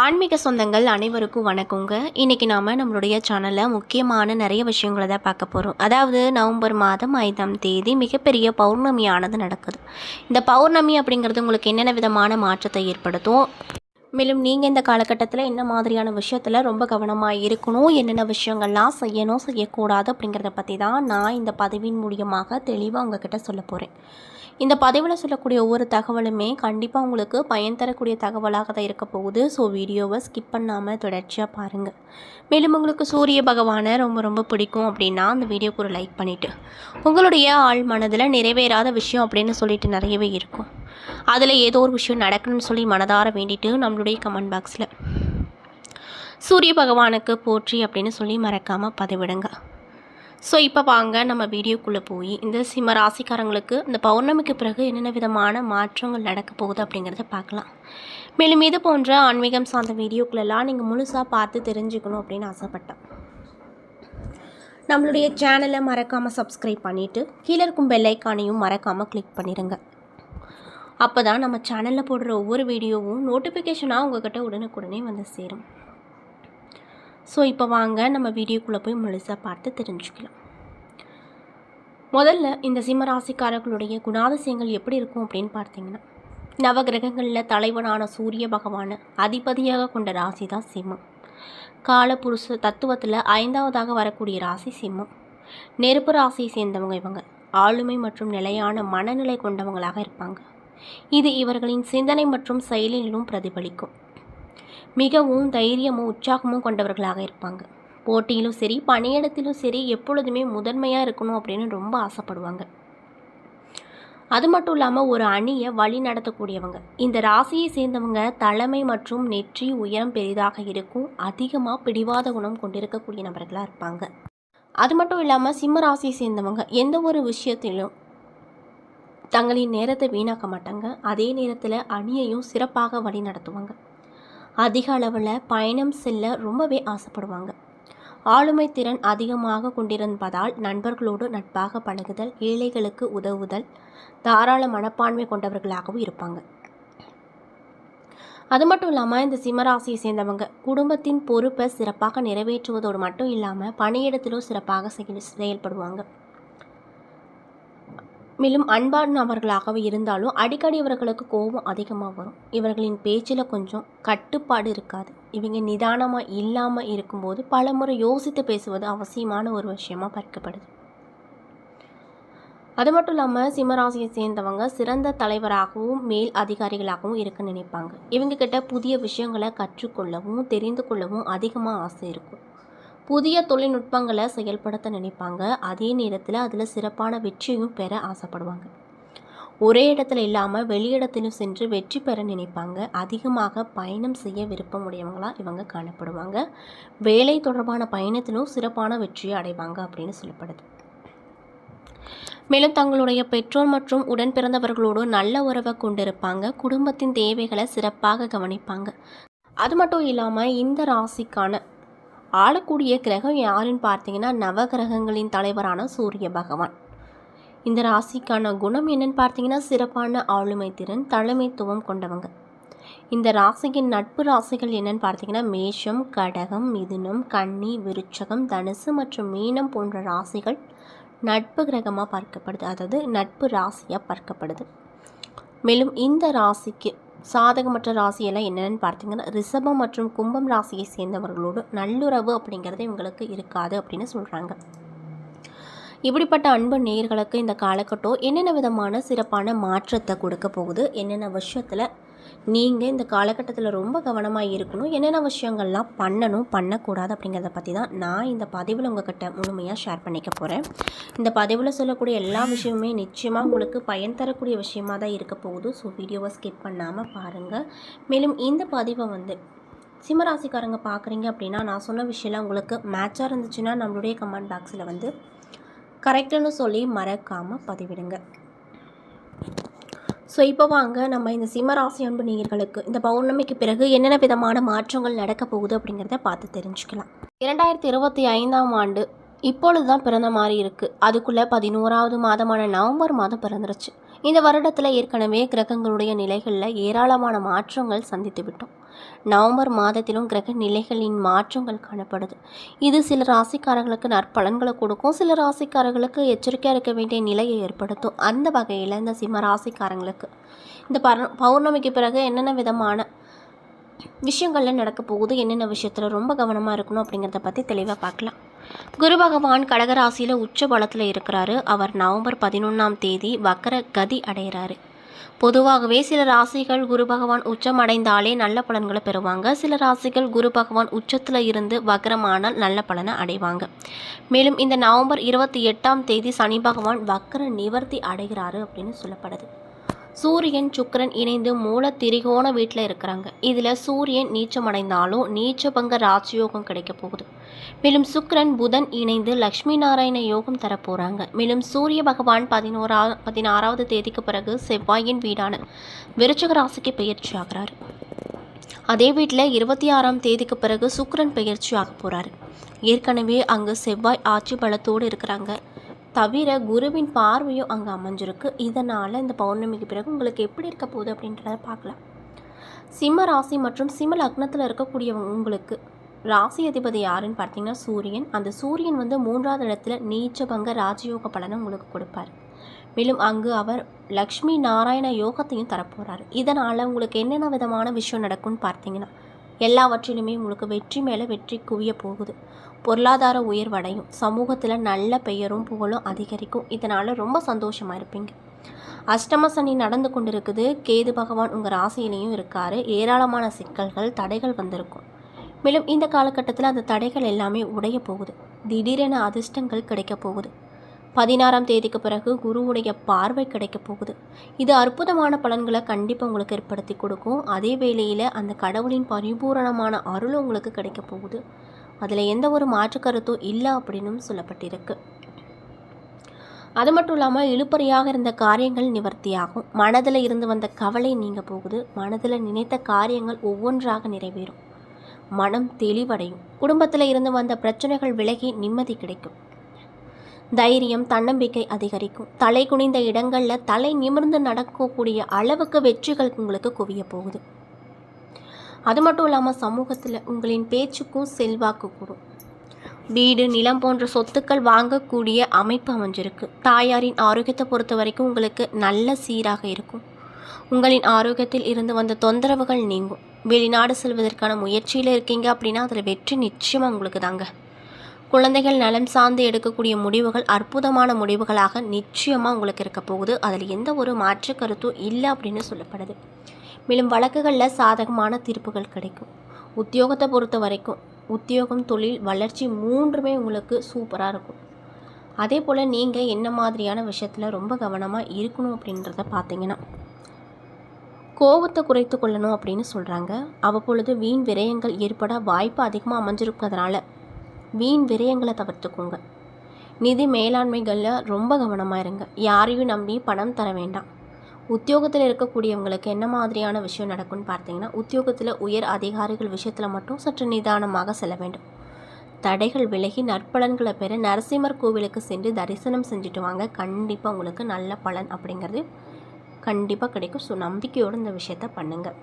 ஆன்மீக சொந்தங்கள் அனைவருக்கும் வணக்கங்க. இன்றைக்கி நாம் நம்மளுடைய சேனலில் முக்கியமான நிறைய விஷயங்களை தான் பார்க்க போகிறோம் அதாவது நவம்பர் மாதம் ஐந்தாம் தேதி மிகப்பெரிய பௌர்ணமியானது நடக்குது. இந்த பௌர்ணமி அப்படிங்கிறது உங்களுக்கு என்னென்ன விதமான மாற்றத்தை ஏற்படுத்தும்? மேலும் நீங்கள் இந்த காலகட்டத்தில் என்ன மாதிரியான விஷயத்தில் ரொம்ப கவனமாக இருக்கணும் என்னென்ன விஷயங்கள்லாம் செய்யணும் செய்யக்கூடாது அப்படிங்கிறத பற்றி தான் நான் இந்த பதிவின் மூலியமாக தெளிவாக உங்ககிட்ட சொல்ல போகிறேன் இந்த பதிவில் சொல்லக்கூடிய ஒவ்வொரு தகவலுமே கண்டிப்பாக உங்களுக்கு பயன் தரக்கூடிய தகவலாக தான் இருக்க போகுது. ஸோ வீடியோவை ஸ்கிப் பண்ணாமல் தொடர்ச்சியாக பாருங்கள் மேலும் உங்களுக்கு சூரிய பகவானை ரொம்ப ரொம்ப பிடிக்கும் அப்படின்னா அந்த வீடியோக்கு ஒரு லைக் பண்ணிவிட்டு உங்களுடைய ஆள் மனதில் நிறைவேறாத விஷயம் அப்படின்னு சொல்லிட்டு நிறையவே இருக்கும். அதில் ஏதோ ஒரு விஷயம் நடக்கணும்னு சொல்லி மனதார வேண்டிட்டு நம்மளுடைய கமெண்ட் பாக்ஸில் சூரிய பகவானுக்கு போற்றி அப்படின்னு சொல்லி மறக்காமல் பதிவிடுங்க. ஸோ இப்போ வாங்க நம்ம வீடியோக்குள்ளே போய் இந்த சிம்ம ராசிக்காரங்களுக்கு இந்த பௌர்ணமிக்கு பிறகு என்னென்ன விதமான மாற்றங்கள் நடக்க போகுது அப்படிங்கிறத பார்க்கலாம். மேலும் இது போன்ற ஆன்மீகம் சார்ந்த வீடியோக்குள்ளெல்லாம் நீங்கள் முழுசாக பார்த்து தெரிஞ்சுக்கணும் அப்படின்னு ஆசைப்பட்டேன். நம்மளுடைய சேனலை மறக்காமல் சப்ஸ்கிரைப் பண்ணிவிட்டு கீழே இருக்கும் பெல் ஐக்கானையும் மறக்காமல் கிளிக் பண்ணிடுங்க அப்போ தான் நம்ம சேனலில் போடுற ஒவ்வொரு வீடியோவும் நோட்டிஃபிகேஷனாக உங்ககிட்ட உடனுக்குடனே வந்து சேரும். ஸோ இப்போ வாங்க நம்ம வீடியோக்குள்ளே போய் முழுசாக பார்த்து தெரிஞ்சுக்கலாம். முதல்ல இந்த சிம்மராசிக்காரர்களுடைய குணாதிசயங்கள் எப்படி இருக்கும் அப்படின்னு பார்த்தீங்கன்னா நவகிரகங்களில் தலைவனான சூரிய பகவானை அதிபதியாக கொண்ட ராசி தான் சிம்மம். காலபுருஷ தத்துவத்தில் ஐந்தாவதாக வரக்கூடிய ராசி சிம்மம். நெருப்பு ராசியை சேர்ந்தவங்க இவங்க. ஆளுமை மற்றும் நிலையான மனநிலை கொண்டவங்களாக இருப்பாங்க. இது இவர்களின் சிந்தனை மற்றும் செயலிலும் பிரதிபலிக்கும். மிகவும் தைரியமும் உற்சாகமும் கொண்டவர்களாக இருப்பாங்க. போட்டியிலும் சரி பணியிடத்திலும் சரி எப்பொழுதுமே முதன்மையாக இருக்கணும் அப்படின்னு ரொம்ப ஆசைப்படுவாங்க. அது மட்டும் இல்லாமல் ஒரு அணியை வழி நடத்தக்கூடியவங்க. இந்த ராசியை சேர்ந்தவங்க தலைமை மற்றும் நெற்றி உயரம் பெரிதாக இருக்கும் அதிகமாக பிடிவாத குணம் கொண்டிருக்கக்கூடிய நபர்களாக இருப்பாங்க. அது மட்டும் இல்லாமல் சிம்ம ராசியை சேர்ந்தவங்க எந்த ஒரு விஷயத்திலும் தங்களின் நேரத்தை வீணாக்க மாட்டாங்க. அதே நேரத்தில் அணியையும் சிறப்பாக வழி நடத்துவாங்க. அதிக அளவில் பயணம் செல்ல ரொம்பவே ஆசைப்படுவாங்க. ஆளுமை திறன் அதிகமாக கொண்டிருப்பதால் நண்பர்களோடு நட்பாக பழகுதல் ஏழைகளுக்கு உதவுதல் தாராள மனப்பான்மை கொண்டவர்களாகவும் இருப்பாங்க. அது மட்டும் இல்லாமல் இந்த சிம்மராசியை சேர்ந்தவங்க குடும்பத்தின் பொறுப்பை சிறப்பாக நிறைவேற்றுவதோடு மட்டும் இல்லாமல் பணியிடத்திலும் சிறப்பாக செயல் செயல்படுவாங்க. மேலும் அன்பானவர்களாகவே இருந்தாலும் அடிக்கடி இவர்களுக்கு கோபம் அதிகமாக வரும். இவர்களின் பேச்சில் கொஞ்சம் கட்டுப்பாடு இருக்காது. இவங்க நிதானமாக இல்லாமல் இருக்கும்போது பல முறை யோசித்து பேசுவது அவசியமான ஒரு விஷயமாக பார்க்கப்படுது. அது மட்டும் இல்லாமல் சிம்மராசியை சேர்ந்தவங்க சிறந்த தலைவராகவும் மேல் அதிகாரிகளாகவும் இருக்க நினைப்பாங்க. இவங்க கிட்ட புதிய விஷயங்களை கற்றுக்கொள்ளவும் தெரிந்து கொள்ளவும் அதிகமாக ஆசை இருக்கும். புதிய தொழில்நுட்பங்களை செயல்படுத்த நினைப்பாங்க. அதே நேரத்தில் அதில் சிறப்பான வெற்றியும் பெற ஆசைப்படுவாங்க. ஒரே இடத்துல இல்லாமல் வெளியிடத்திலும் சென்று வெற்றி பெற நினைப்பாங்க. அதிகமாக பயணம் செய்ய விருப்பம் உடையவங்களாக இவங்க காணப்படுவாங்க. வேலை தொடர்பான பயணத்திலும் சிறப்பான வெற்றியை அடைவாங்க அப்படின்னு சொல்லப்படுது. மேலும் தங்களுடைய பெற்றோர் மற்றும் உடன் பிறந்தவர்களோடு நல்ல உறவை கொண்டிருப்பாங்க. குடும்பத்தின் தேவைகளை சிறப்பாக கவனிப்பாங்க. அது மட்டும் இல்லாமல் இந்த ராசிக்கான ஆளக்கூடிய கிரகம் யாருன்னு பார்த்தீங்கன்னா நவகிரகங்களின் தலைவரான சூரிய பகவான். இந்த ராசிக்கான குணம் என்னன்னு பார்த்தீங்கன்னா சிறப்பான ஆளுமை திறன் தலைமைத்துவம் கொண்டவங்க. இந்த ராசியின் நட்பு ராசிகள் என்னன்னு பார்த்தீங்கன்னா மேஷம் கடகம் மிதுனம் கன்னி விருச்சகம் தனுசு மற்றும் மீனம் போன்ற ராசிகள் நட்பு கிரகமாக பார்க்கப்படுது. அதாவது நட்பு ராசியாக பார்க்கப்படுது. மேலும் இந்த ராசிக்கு சாதகமற்ற ராசியெல்லாம் என்னென்னு பார்த்தீங்கன்னா ரிஷபம் மற்றும் கும்பம் ராசியை சேர்ந்தவர்களோடு நல்லுறவு அப்படிங்கிறது இவங்களுக்கு இருக்காது அப்படின்னு சொல்கிறாங்க இப்படிப்பட்ட அன்பு நேர்களுக்கு இந்த காலகட்டம் என்னென்ன விதமான சிறப்பான மாற்றத்தை கொடுக்க போகுது? என்னென்ன விஷயத்தில் நீங்கள் இந்த காலகட்டத்தில் ரொம்ப கவனமாக இருக்கணும். என்னென்ன விஷயங்கள்லாம் பண்ணணும் பண்ணக்கூடாது அப்படிங்கிறத பற்றி தான் நான் இந்த பதிவில் உங்ககிட்ட முழுமையாக ஷேர் பண்ணிக்க போகிறேன் இந்த பதிவில் சொல்லக்கூடிய எல்லா விஷயமுமே நிச்சயமாக உங்களுக்கு பயன் தரக்கூடிய விஷயமாக தான் இருக்க போகுது. ஸோ வீடியோவை ஸ்கிப் பண்ணாமல் பாருங்கள் மேலும் இந்த பதிவை வந்து சிம்மராசிக்காரங்க பார்க்குறீங்க அப்படின்னா நான் சொன்ன விஷயம்லாம் உங்களுக்கு மேட்சாக இருந்துச்சுன்னா நம்மளுடைய கமெண்ட் பாக்ஸில் வந்து கரெக்டுன்னு சொல்லி மறக்காமல் பதிவிடுங்க. ஸோ இப்போ வாங்க நம்ம இந்த சிம்மராசி அன்பு நேயர்களுக்கு இந்த பௌர்ணமிக்கு பிறகு என்னென்ன விதமான மாற்றங்கள் நடக்க போகுது அப்படிங்கிறத பார்த்து தெரிஞ்சுக்கலாம். இரண்டாயிரத்தி இருபத்தி ஐந்தாம் ஆண்டு இப்பொழுது தான் பிறந்த மாதிரி இருக்குது அதுக்குள்ளே பதினோராவது மாதமான நவம்பர் மாதம் பிறந்துருச்சு. இந்த வருடத்தில் ஏற்கனவே கிரகங்களுடைய நிலைகளில் ஏராளமான மாற்றங்கள் சந்தித்து விட்டோம். நவம்பர் மாதத்திலும் கிரக நிலைகளின் மாற்றங்கள் காணப்படுது. இது சில ராசிக்காரர்களுக்கு நற்பலன்களை கொடுக்கும் சில ராசிக்காரர்களுக்கு எச்சரிக்கையாக இருக்க வேண்டிய நிலையை ஏற்படுத்தும். அந்த வகையில் இந்த சிம்ம ராசிக்காரங்களுக்கு இந்த பர பௌர்ணமிக்கு பிறகு என்னென்ன விதமான விஷயங்கள்லாம் நடக்க போகுது என்னென்ன விஷயத்தில் ரொம்ப கவனமாக இருக்கணும் அப்படிங்கிறத பற்றி தெளிவாக பார்க்கலாம். குரு பகவான் கடகராசியில் உச்ச பலத்தில் இருக்கிறாரு. அவர் நவம்பர் பதினொன்றாம் தேதி வக்கர கதி அடைகிறாரு பொதுவாகவே சில ராசிகள் குரு பகவான் உச்சம் அடைந்தாலே நல்ல பலன்களை பெறுவாங்க. சில ராசிகள் குரு பகவான் உச்சத்தில் இருந்து வக்கரமானால் நல்ல பலனை அடைவாங்க. மேலும் இந்த நவம்பர் இருபத்தி எட்டாம் தேதி சனி பகவான் வக்கர நிவர்த்தி அடைகிறாரு அப்படின்னு சொல்லப்படுது. சூரியன் சுக்கரன் இணைந்து மூல திரிகோண வீட்டில் இருக்கிறாங்க. இதில் சூரியன் நீச்சமடைந்தாலும் நீச்சபங்க ராஜயோகம் கிடைக்க போகுது. மேலும் சுக்கரன் புதன் இணைந்து லக்ஷ்மி நாராயண யோகம் தரப்போகிறாங்க மேலும் சூரிய பகவான் பதினோரா பதினாறாவது தேதிக்கு பிறகு செவ்வாயின் வீடான விருச்சக ராசிக்கு பயிற்சி ஆகிறாரு. அதே வீட்டில் இருபத்தி ஆறாம் தேதிக்கு பிறகு சுக்கரன் பயிற்சி ஆக போகிறாரு ஏற்கனவே அங்கு செவ்வாய் ஆட்சி பலத்தோடு இருக்கிறாங்க. தவிர குருவின் பார்வையும் அங்கே அமைஞ்சிருக்கு. இதனால் இந்த பௌர்ணமிக்கு பிறகு உங்களுக்கு எப்படி இருக்க போகுது அப்படின்றத பார்க்கலாம். சிம்ம ராசி மற்றும் சிம்ம லக்னத்தில் இருக்கக்கூடியவங்க உங்களுக்கு ராசி அதிபதி யாருன்னு பார்த்தீங்கன்னா சூரியன். அந்த சூரியன் வந்து மூன்றாவது இடத்துல நீச்சபங்க ராஜயோக பலனை உங்களுக்கு கொடுப்பார். மேலும் அங்கு அவர் லக்ஷ்மி நாராயண யோகத்தையும் தரப்போகிறார் இதனால் உங்களுக்கு என்னென்ன விதமான விஷயம் நடக்கும்னு பார்த்தீங்கன்னா எல்லாவற்றிலுமே உங்களுக்கு வெற்றி மேலே வெற்றி குவிய போகுது. பொருளாதார உயர்வடையும். சமூகத்தில் நல்ல பெயரும் புகழும் அதிகரிக்கும். இதனால் ரொம்ப சந்தோஷமாக இருப்பீங்க. அஷ்டம சனி நடந்து கொண்டிருக்குது. கேது பகவான் உங்கள் ராசியிலையும் இருக்கார். ஏராளமான சிக்கல்கள் தடைகள் வந்திருக்கும். மேலும் இந்த காலகட்டத்தில் அந்த தடைகள் எல்லாமே உடைய போகுது. திடீரென அதிர்ஷ்டங்கள் கிடைக்க போகுது. பதினாறாம் தேதிக்கு பிறகு குருவுடைய பார்வை கிடைக்க போகுது. இது அற்புதமான பலன்களை கண்டிப்பாக உங்களுக்கு ஏற்படுத்தி கொடுக்கும். அதே வேளையில் அந்த கடவுளின் பரிபூரணமான அருள் உங்களுக்கு கிடைக்க போகுது. அதில் எந்த ஒரு மாற்று கருத்தும் இல்லை அப்படின்னும் சொல்லப்பட்டிருக்கு. அது மட்டும் இல்லாமல் இழுப்பறியாக இருந்த காரியங்கள் நிவர்த்தியாகும். மனதில் இருந்து வந்த கவலை நீங்க போகுது. மனதில் நினைத்த காரியங்கள் ஒவ்வொன்றாக நிறைவேறும். மனம் தெளிவடையும். குடும்பத்தில் இருந்து வந்த பிரச்சனைகள் விலகி நிம்மதி கிடைக்கும். தைரியம் தன்னம்பிக்கை அதிகரிக்கும். தலை குனிந்த இடங்களில் தலை நிமிர்ந்து நடக்கக்கூடிய அளவுக்கு வெற்றிகள் உங்களுக்கு குவிய போகுது. அது மட்டும் இல்லாமல் சமூகத்தில் உங்களின் பேச்சுக்கும் செல்வாக்கு கூடும். வீடு நிலம் போன்ற சொத்துக்கள் வாங்கக்கூடிய அமைப்பு அமைஞ்சிருக்கு. தாயாரின் ஆரோக்கியத்தை பொறுத்த வரைக்கும் உங்களுக்கு நல்ல சீராக இருக்கும். உங்களின் ஆரோக்கியத்தில் இருந்து வந்த தொந்தரவுகள் நீங்கும். வெளிநாடு செல்வதற்கான முயற்சியில் இருக்கீங்க அப்படின்னா அதில் வெற்றி நிச்சயமாக உங்களுக்கு தாங்க. குழந்தைகள் நலம் சார்ந்து எடுக்கக்கூடிய முடிவுகள் அற்புதமான முடிவுகளாக நிச்சயமாக உங்களுக்கு இருக்க போகுது. அதில் எந்த ஒரு மாற்று கருத்தும் இல்லை அப்படின்னு சொல்லப்படுது. மேலும் வழக்குகளில் சாதகமான தீர்ப்புகள் கிடைக்கும். உத்தியோகத்தை பொறுத்த வரைக்கும் உத்தியோகம் தொழில் வளர்ச்சி மூன்றுமே உங்களுக்கு சூப்பராக இருக்கும். அதே போல் நீங்கள் என்ன மாதிரியான விஷயத்தில் ரொம்ப கவனமாக இருக்கணும் அப்படின்றத பார்த்தீங்கன்னா கோபத்தை குறைத்து கொள்ளணும் அப்படின்னு சொல்கிறாங்க அவ்வப்பொழுது வீண் விரயங்கள் ஏற்பட வாய்ப்பு அதிகமாக அமைஞ்சிருக்கிறதுனால வீண் விரயங்களை தவிர்த்துக்கோங்க. நிதி மேலாண்மைகளில் ரொம்ப கவனமாக இருங்க. யாரையும் நம்பி பணம் தர வேண்டாம். உத்தியோகத்தில் இருக்கக்கூடியவங்களுக்கு என்ன மாதிரியான விஷயம் நடக்கும்னு பார்த்தீங்கன்னா உத்தியோகத்தில் உயர் அதிகாரிகள் விஷயத்தில் மட்டும் சற்று நிதானமாக செல்ல வேண்டும். தடைகள் விலகி நற்பலன்களை பெற நரசிம்மர் கோவிலுக்கு சென்று தரிசனம் செஞ்சுட்டு வாங்க. கண்டிப்பாக உங்களுக்கு நல்ல பலன் அப்படிங்கிறது கண்டிப்பாக கிடைக்கும். ஸோ நம்பிக்கையோடு இந்த விஷயத்த பண்ணுங்கள்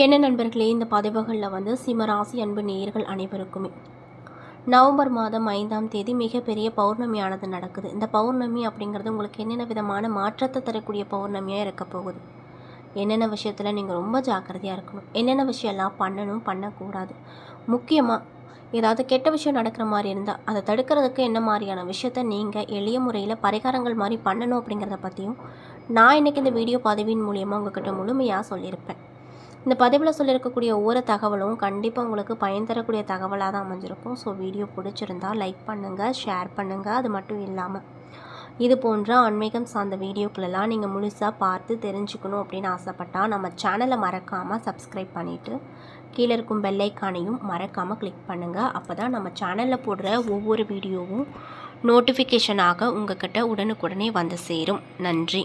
என்ன நண்பர்களே இந்த பதிவுகளில் வந்து சிம்மராசி அன்பு நேயர்கள் அனைவருக்குமே. நவம்பர் மாதம் ஐந்தாம் தேதி மிகப்பெரிய பௌர்ணமியானது நடக்குது. இந்த பௌர்ணமி அப்படிங்கிறது உங்களுக்கு என்னென்ன விதமான மாற்றத்தை தரக்கூடிய பௌர்ணமியாக இருக்க போகுது? என்னென்ன விஷயத்தில் நீங்கள் ரொம்ப ஜாக்கிரதையாக இருக்கணும்? என்னென்ன விஷயம்லாம் பண்ணணும் பண்ணக்கூடாது? முக்கியமாக ஏதாவது கெட்ட விஷயம் நடக்கிற மாதிரி இருந்தால் அதை தடுக்கிறதுக்கு என்ன மாதிரியான விஷயத்த நீங்கள் எளிய முறையில் பரிகாரங்கள் மாதிரி பண்ணணும் அப்படிங்கிறத பற்றியும் நான் இன்றைக்கி இந்த வீடியோ பதிவின் மூலியமாக உங்ககிட்ட முழுமையாக சொல்லியிருப்பேன். இந்த பதிவில் சொல்லியிருக்கக்கூடிய ஒவ்வொரு தகவலும் கண்டிப்பாக உங்களுக்கு பயன் தரக்கூடிய தகவலாக தான் அமைஞ்சிருக்கும். ஸோ வீடியோ பிடிச்சிருந்தால் லைக் பண்ணுங்கள் ஷேர் பண்ணுங்கள் அது மட்டும் இல்லாமல் இது போன்ற ஆன்மீகம் சார்ந்த வீடியோக்களெல்லாம் நீங்கள் முழுசாக பார்த்து தெரிஞ்சுக்கணும் அப்படின்னு ஆசைப்பட்டால் நம்ம சேனலை மறக்காமல் சப்ஸ்கிரைப் பண்ணிவிட்டு கீழே இருக்கும் பெல்லைக்கானையும் மறக்காமல் கிளிக் பண்ணுங்கள் அப்போ தான் நம்ம சேனலில் போடுற ஒவ்வொரு வீடியோவும் நோட்டிஃபிகேஷனாக உங்கள்கிட்ட உடனுக்குடனே வந்து சேரும். நன்றி.